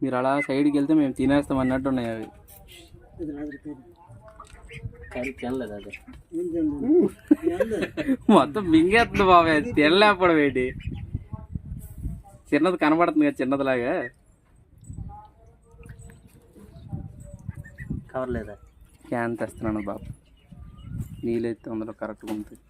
మీరు అలా సైడ్కి వెళ్తే మేము తినేస్తాం అన్నట్టు ఉన్నాయి అవి. మొత్తం మింగేస్తుంది బాబాయ్ తినలేకపోవడం ఏంటి? చిన్నది కనబడుతుంది కదా చిన్నదిలాగా. కవర్ లేదా? క్యాన్ తెస్తున్నాను బాబు. నీళ్ళు అయితే అందులో కరెక్ట్గా ఉంటాయి.